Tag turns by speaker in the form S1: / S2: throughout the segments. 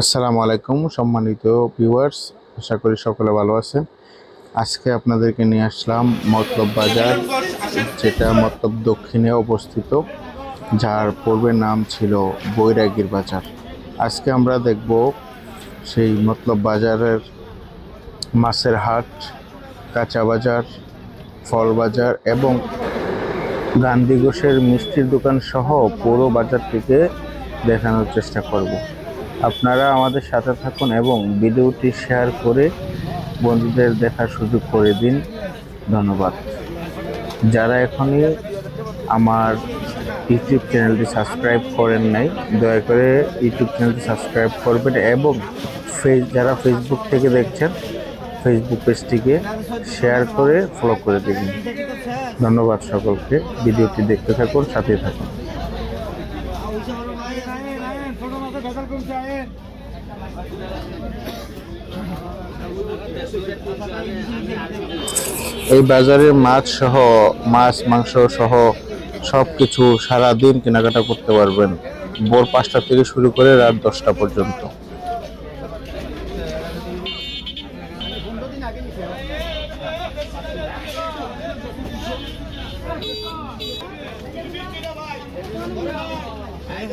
S1: আসসালামু আলাইকুম, সম্মানিত ভিউয়ার্স আশা করি সকলে ভালো আছেন। আজকে আপনাদেরকে নিয়ে আসলাম মতলব বাজার, যেটা মতলব দক্ষিণে অবস্থিত, যার পূর্বের নাম ছিল বৈরাগীর বাজার। আজকে আমরা দেখব সেই মতলব বাজারের মাছের হাট, কাঁচা বাজার, ফল বাজার এবং গান্ধী ঘোষের মিষ্টির দোকান সহ পুরো বাজারটিকে দেখানোর চেষ্টা করব। আপনারা আমাদের সাথে থাকুন এবং ভিডিওটি শেয়ার করে বন্ধুদের দেখার সুযোগ করে দিন। ধন্যবাদ। যারা এখনই আমার ইউটিউব চ্যানেলটি সাবস্ক্রাইব করেন নাই, দয়া করে ইউটিউব চ্যানেলটি সাবস্ক্রাইব করবেন এবং ফেস যারা ফেসবুক থেকে দেখছেন ফেসবুক পেজটিকে শেয়ার করে ফলো করে দেবেন। ধন্যবাদ সকলকে। ভিডিওটি দেখতে থাকুন সাথে থাকুন। এই বাজারে মাছ সহ, মাছ, মাংস সহ সব কিছু সারাদিন কেনাকাটা করতে পারবেন। ভোর পাঁচটা থেকে শুরু করে রাত দশটা পর্যন্ত।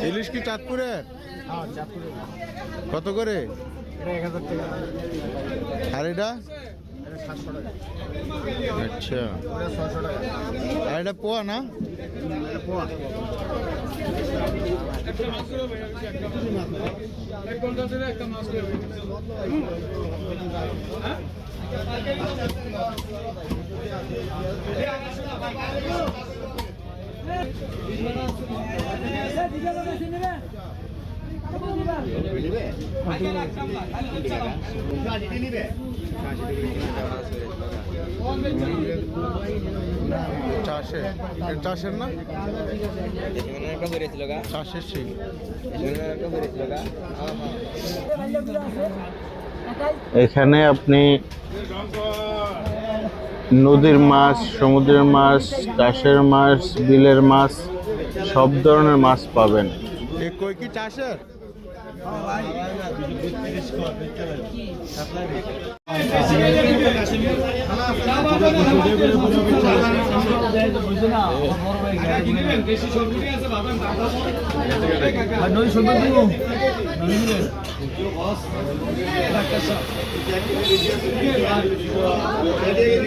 S1: ইলিশ কি চাঁদপুরে?
S2: হ্যাঁ
S1: কত করে? আর এটা?
S2: এটা সাতশো টাকা।
S1: আচ্ছা। আর এটা পোয়া না?
S2: পোয়া।
S1: চাষে। চাষের এখানে আপনি নদীর মাছ সমুদ্রের মাছ চাষের মাছ বিলের মাছ সব ধরনের মাছ পাবেন।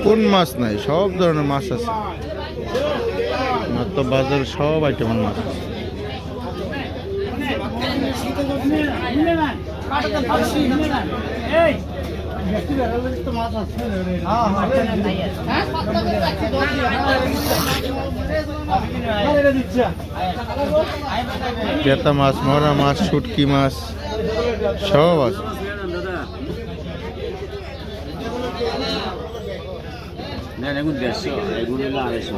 S1: কোন মাছ নাই? সব ধরনের মাছ আছে। মাত্র বাজারে সব আইটেমের মাছ জেতা মাছ মরা মাছ শুটকি মাছ সব আছে।
S3: না এগুলো দেড়শো এগুলো হলো আড়াইশো।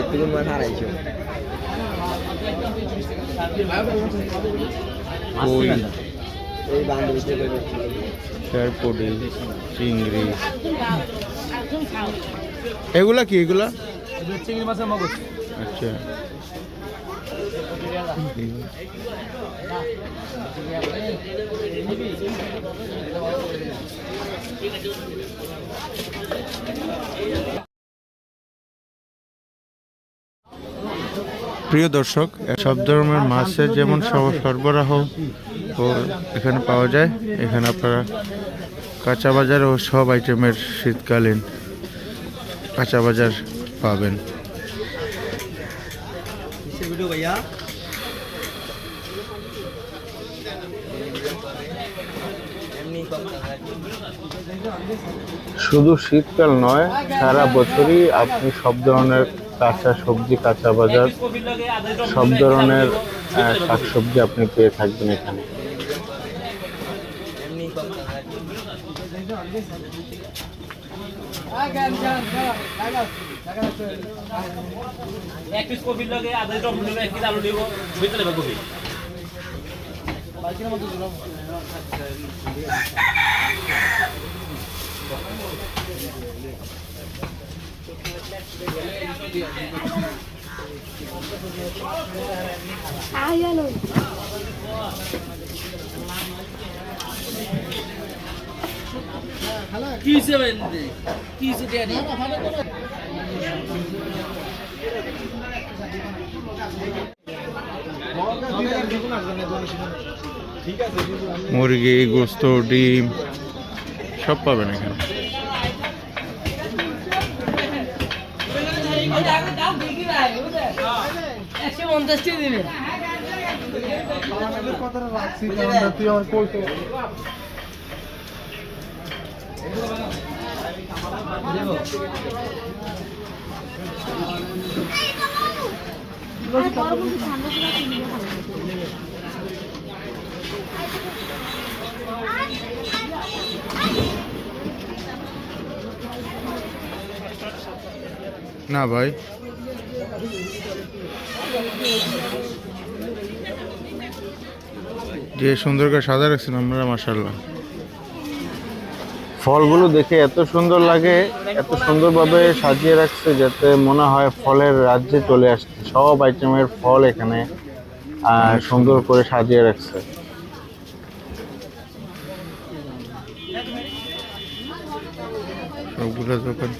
S3: এগুলো মানে আড়াইশো।
S1: চিংড়ি। এগুলা কি এগুলা
S2: চিংড়ি মাছের মগজ।
S1: আচ্ছা। প্রিয় দর্শক, সব ধরনের মাছের যেমন সরবরাহ ও এখানে পাওয়া যায়, এখানে আপনারা কাঁচা বাজার ও সব আইটেমের শীতকালীন কাঁচা বাজার পাবেন।
S3: ভাইয়া।
S1: শুধু শীতকাল নয়, সারা বছরই আপনি সব ধরনের কাঁচা সবজি, কাঁচা বাজার, সব ধরনের শাকসবজি আপনি পেয়ে থাকবেন এখানে।
S4: এক পিস কপির লগে আধা টমেটো নিব এক পিস আলু নিব বুঝতে পারবে কপি
S5: Ayan কি হিসেবে কি হিসেবে
S1: মুরগি গোস্ত ডিম সব পাবেন এখানে।
S5: একশো পঞ্চাশ টাকা দিবে
S1: না ভাই। যে সুন্দর করে সাজা রাখছেন আমরা মাসাল্লাহ ফলগুলো দেখে এত সুন্দর লাগে এত সুন্দরভাবে সাজিয়ে রাখছে যাতে মনে হয় ফলের রাজ্যে চলে আসছে। সব আইটেমের ফল এখানে সুন্দর করে সাজিয়ে রাখছে। সবগুলো দোকান।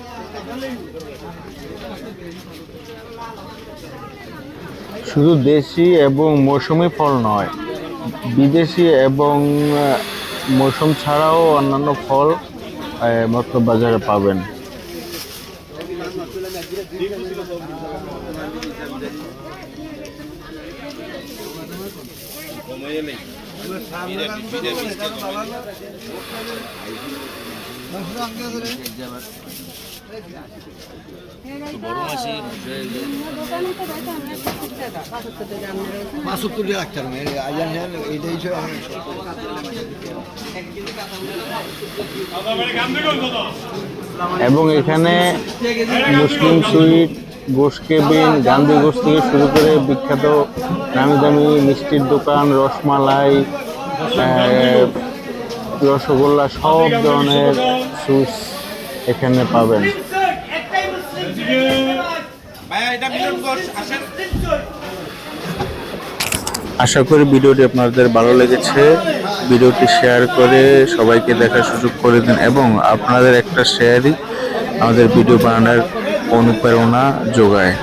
S1: শুধু দেশি এবং মৌসুমি ফল নয় বিদেশি এবং মৌসুম ছাড়াও অন্যান্য ফল মতলব বাজারে পাবেন।
S2: রাখতে আজান এইটাই
S1: এবং এখানে Muslim sweet Ghosh cabin Gandhi Ghosh থেকে শুরু করে বিখ্যাত নামি দামি মিষ্টির দোকান রসমালাই রসগোল্লা সব ধরনের সুইটস এখানে পাবেন। আশা করি ভিডিওটি আপনাদের ভালো লেগেছে। ভিডিওটি শেয়ার করে সবাইকে দেখার সুযোগ করে দিন এবং আপনাদের একটা শেয়ারই আমাদের ভিডিও বানানোর অনুপ্রেরণা যোগায়।